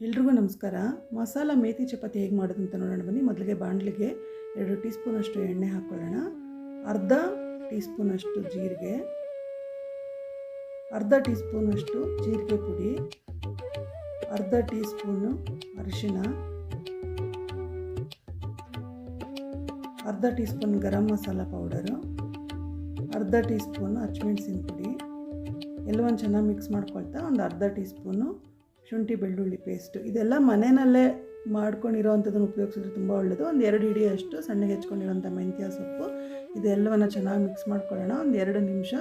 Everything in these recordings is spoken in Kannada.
ಎಲ್ರಿಗೂ ನಮಸ್ಕಾರ. ಮಸಾಲ ಮೇತಿ ಚಪಾತಿ ಹೇಗೆ ಮಾಡೋದು ಅಂತ ನೋಡೋಣ ಬನ್ನಿ. ಮೊದಲಿಗೆ ಬಾಣಲಿಗೆ ಎರಡು ಟೀ ಸ್ಪೂನಷ್ಟು ಎಣ್ಣೆ ಹಾಕ್ಕೊಳ್ಳೋಣ ಅರ್ಧ ಟೀ ಸ್ಪೂನಷ್ಟು ಜೀರಿಗೆ. ಅರ್ಧ ಟೀ ಸ್ಪೂನಷ್ಟು ಜೀರಿಗೆ ಪುಡಿ. ಅರ್ಧ ಟೀ ಸ್ಪೂನು ಅರಿಶಿನ ಅರ್ಧ teaspoon garam masala powder. ಅರ್ಧ ಟೀ ಸ್ಪೂನು ಪುಡಿ. ಎಲ್ಲವನ್ನು ಚೆನ್ನಾಗಿ ಮಿಕ್ಸ್ ಮಾಡ್ಕೊಳ್ತಾ ಒಂದು ಅರ್ಧ ಟೀ ಸ್ಪೂನು ಶುಂಠಿ, ಬೆಳ್ಳುಳ್ಳಿ ಪೇಸ್ಟು ಇದೆಲ್ಲ ಮನೆಯಲ್ಲೇ ಮಾಡ್ಕೊಂಡಿರೋವಂಥದ್ದನ್ನು ಉಪಯೋಗಿಸಿದ್ರೆ ತುಂಬ ಒಳ್ಳೆಯದು ಒಂದು ಎರಡು ಹಿಡಿಯಷ್ಟು ಸಣ್ಣಗೆ ಹೆಚ್ಕೊಂಡಿರೋಂಥ ಮೆಂತ್ಯ ಸೊಪ್ಪು, ಇದೆಲ್ಲವನ್ನು ಚೆನ್ನಾಗಿ ಮಿಕ್ಸ್ ಮಾಡ್ಕೊಳ್ಳೋಣ. ಒಂದು ಎರಡು ನಿಮಿಷ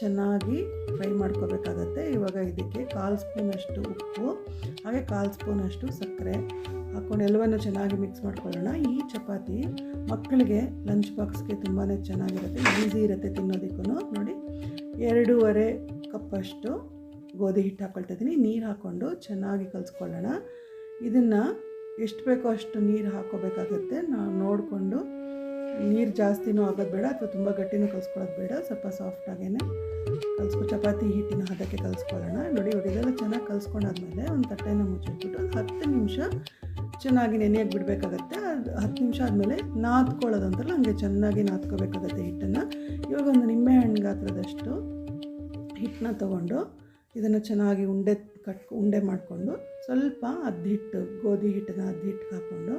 ಚೆನ್ನಾಗಿ ಫ್ರೈ ಮಾಡ್ಕೋಬೇಕಾಗತ್ತೆ. ಇವಾಗ ಇದಕ್ಕೆ ಕಾಲು ಸ್ಪೂನಷ್ಟು ಉಪ್ಪು, ಹಾಗೆ ಕಾಲು ಸ್ಪೂನಷ್ಟು ಸಕ್ಕರೆ ಹಾಕ್ಕೊಂಡು ಎಲ್ಲವನ್ನು ಚೆನ್ನಾಗಿ ಮಿಕ್ಸ್ ಮಾಡ್ಕೊಳ್ಳೋಣ. ಈ ಚಪಾತಿ ಮಕ್ಕಳಿಗೆ ಲಂಚ್ ಬಾಕ್ಸ್ಗೆ ತುಂಬಾ ಚೆನ್ನಾಗಿರುತ್ತೆ ಈಸಿ ಇರುತ್ತೆ ತಿನ್ನೋದಕ್ಕೂ ನೋಡಿ, ಎರಡೂವರೆ ಕಪ್ಪಷ್ಟು ಗೋಧಿ ಹಿಟ್ಟು ಹಾಕ್ಕೊಳ್ತಾ ಇದ್ದೀನಿ. ನೀರು ಹಾಕ್ಕೊಂಡು ಚೆನ್ನಾಗಿ ಕಲಿಸ್ಕೊಳ್ಳೋಣ. ಇದನ್ನು ಎಷ್ಟು ಬೇಕೋ ಅಷ್ಟು ನೀರು ಹಾಕೋಬೇಕಾಗುತ್ತೆ. ನಾವು ನೋಡಿಕೊಂಡು ನೀರು ಜಾಸ್ತಿನೂ ಆಗೋದು ಬೇಡ ಅಥವಾ ತುಂಬ ಗಟ್ಟಿನೂ ಕಲಿಸ್ಕೊಳ್ಳೋದು ಬೇಡ. ಸ್ವಲ್ಪ ಸಾಫ್ಟಾಗೇ ಕಲಿಸ್ಕೊ, ಚಪಾತಿ ಹಿಟ್ಟಿನ ಹದಕ್ಕೆ ಕಲಿಸ್ಕೊಳ್ಳೋಣ. ನೋಡಿ ಇವಾಗ ಇದೆಲ್ಲ ಚೆನ್ನಾಗಿ ಕಲಿಸ್ಕೊಂಡಾದ್ಮೇಲೆ ಒಂದು ತಟ್ಟೆನ ಮುಚ್ಚಿಟ್ಬಿಟ್ಟು ಒಂದು ಹತ್ತು ನಿಮಿಷ ಚೆನ್ನಾಗಿ ನೆನೆಯಕ್ಕೆ ಬಿಡಬೇಕಾಗತ್ತೆ. ಅದು ಹತ್ತು ನಿಮಿಷ ಆದಮೇಲೆ ನಾದ್ಕೊಳ್ಳೋದು ಅಂತಲ್ಲ ಹಂಗೆ ಚೆನ್ನಾಗಿ ನಾದ್ಕೋಬೇಕಾಗತ್ತೆ ಹಿಟ್ಟನ್ನು. ಇವಾಗ ಒಂದು ನಿಂಬೆಹಣ್ಣು ಗಾತ್ರದಷ್ಟು ಹಿಟ್ಟನ್ನ ತೊಗೊಂಡು ಇದನ್ನು ಚೆನ್ನಾಗಿ ಉಂಡೆ ಕಟ್, ಉಂಡೆ ಮಾಡಿಕೊಂಡು ಸ್ವಲ್ಪ ಹಿಟ್ಟು ಗೋಧಿ ಹಿಟ್ಟನ್ನ ಅದ್ದಿಟ್ಟು ಹಾಕ್ಕೊಂಡು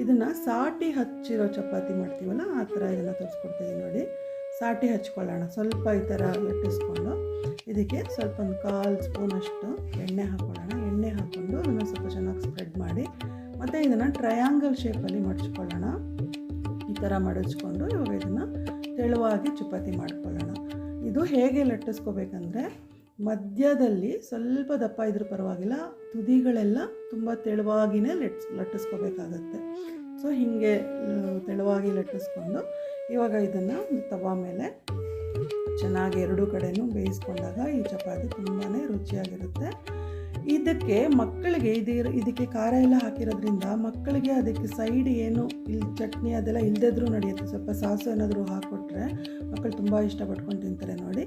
ಇದನ್ನು ಸಾಟಿ ಹಚ್ಚಿರೋ ಚಪಾತಿ ಮಾಡ್ತೀವಲ್ಲ, ಆ ಥರ ಇದನ್ನು ತೋರಿಸ್ಕೊಡ್ತೀವಿ ನೋಡಿ. ಸಾಟಿ ಹಚ್ಕೊಳ್ಳೋಣ, ಸ್ವಲ್ಪ ಈ ಥರ ಲಟ್ಟಿಸ್ಕೊಂಡು ಇದಕ್ಕೆ ಸ್ವಲ್ಪ ಒಂದು ಕಾಲು ಸ್ಪೂನಷ್ಟು ಎಣ್ಣೆ ಹಾಕ್ಕೊಳ್ಳೋಣ. ಎಣ್ಣೆ ಹಾಕ್ಕೊಂಡು ಅದನ್ನು ಸ್ವಲ್ಪ ಚೆನ್ನಾಗಿ ಸ್ಪ್ರೆಡ್ ಮಾಡಿ ಮತ್ತು ಇದನ್ನು ಟ್ರಯಾಂಗಲ್ ಶೇಪಲ್ಲಿ ಮಡಚ್ಕೊಳ್ಳೋಣ. ಈ ಥರ ಮಡಚ್ಕೊಂಡು ಇವಾಗ ಇದನ್ನು ತೆಳುವಾಗಿ ಚಪಾತಿ ಮಾಡ್ಕೊಳ್ಳೋಣ. ಇದು ಹೇಗೆ ಲಟ್ಟಿಸ್ಕೋಬೇಕಂದ್ರೆ ಮಧ್ಯದಲ್ಲಿ ಸ್ವಲ್ಪ ದಪ್ಪ ಇದ್ರೂ ಪರವಾಗಿಲ್ಲ, ತುದಿಗಳೆಲ್ಲ ತುಂಬ ತೆಳುವಾಗಿನೇ ಲಟ್ಸ್ ಲಟ್ಟಿಸ್ಕೋಬೇಕಾಗತ್ತೆ. ಸೊ ಹೀಗೆ ತೆಳುವಾಗಿ ಲಟ್ಟಿಸ್ಕೊಂಡು ಇವಾಗ ಇದನ್ನು ತವಾ ಮೇಲೆ ಚೆನ್ನಾಗಿ ಎರಡೂ ಕಡೆಯೂ ಬೇಯಿಸ್ಕೊಂಡಾಗ ಈ ಚಪಾತಿ ತುಂಬಾ ರುಚಿಯಾಗಿರುತ್ತೆ. ಇದಕ್ಕೆ ಮಕ್ಕಳಿಗೆ ಇದು ಇದಕ್ಕೆ ಖಾರ ಎಲ್ಲ ಹಾಕಿರೋದ್ರಿಂದ ಮಕ್ಕಳಿಗೆ ಅದಕ್ಕೆ ಸೈಡ್ ಏನು ಇಲ್ಲಿ ಚಟ್ನಿ ಅದೆಲ್ಲ ಇಲ್ಲದಿದ್ರೂ ನಡೆಯುತ್ತೆ. ಸ್ವಲ್ಪ ಸಾಸು ಏನಾದರೂ ಹಾಕ್ಕೊಟ್ರೆ ಮಕ್ಕಳು ತುಂಬ ಇಷ್ಟಪಟ್ಕೊಂಡು ತಿಂತಾರೆ ನೋಡಿ.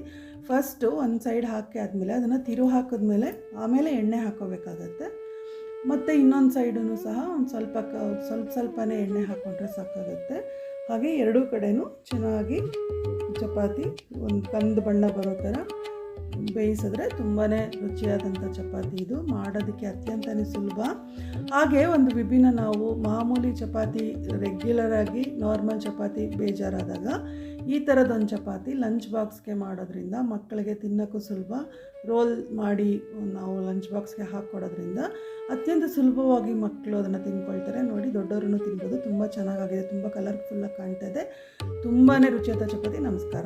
ಫಸ್ಟು ಒಂದು ಸೈಡ್ ಹಾಕಿ ಆದಮೇಲೆ ಅದನ್ನು ತಿರು ಹಾಕಿದ್ಮೇಲೆ ಆಮೇಲೆ ಎಣ್ಣೆ ಹಾಕೋಬೇಕಾಗತ್ತೆ. ಮತ್ತು ಇನ್ನೊಂದು ಸೈಡೂ ಸಹ ಒಂದು ಸ್ವಲ್ಪ ಕ ಸ್ವಲ್ಪ ಸ್ವಲ್ಪನೇ ಎಣ್ಣೆ ಹಾಕ್ಕೊಂಡ್ರೆ ಸಾಕಾಗುತ್ತೆ. ಹಾಗೆ ಎರಡೂ ಕಡೆಯೂ ಚೆನ್ನಾಗಿ ಚಪಾತಿ, ಒಂದು ಕಂದು ಬಣ್ಣ ಬರೋ ಥರ ಬೇಯಿಸಿದ್ರೆ ತುಂಬಾ ರುಚಿಯಾದಂಥ ಚಪಾತಿ ಇದು. ಮಾಡೋದಕ್ಕೆ ಅತ್ಯಂತನೇ ಸುಲಭ. ಹಾಗೆ ಒಂದು ವಿಭಿನ್ನ ನಾವು ಮಾಮೂಲಿ ಚಪಾತಿ ರೆಗ್ಯುಲರ್ ಆಗಿ ನಾರ್ಮಲ್ ಚಪಾತಿ ಬೇಜಾರಾದಾಗ ಈ ಥರದೊಂದು ಚಪಾತಿ ಲಂಚ್ ಬಾಕ್ಸ್ಗೆ ಮಾಡೋದ್ರಿಂದ ಮಕ್ಕಳಿಗೆ ತಿನ್ನೋಕ್ಕೂ ಸುಲಭ. ರೋಲ್ ಮಾಡಿ ನಾವು ಲಂಚ್ ಬಾಕ್ಸ್ಗೆ ಹಾಕ್ಕೊಡೋದ್ರಿಂದ ಅತ್ಯಂತ ಸುಲಭವಾಗಿ ಮಕ್ಕಳು ಅದನ್ನು ತಿನ್ಕೊಳ್ತಾರೆ. ನೋಡಿ ದೊಡ್ಡವರು ತಿನ್ಬೋದು. ತುಂಬ ಚೆನ್ನಾಗಾಗಿದೆ. ತುಂಬ ಕಲರ್ಫುಲ್ಲಾಗಿ ಕಾಣ್ತಾ ಇದೆ. ತುಂಬಾ ರುಚಿಯಾದ ಚಪಾತಿ. ನಮಸ್ಕಾರ.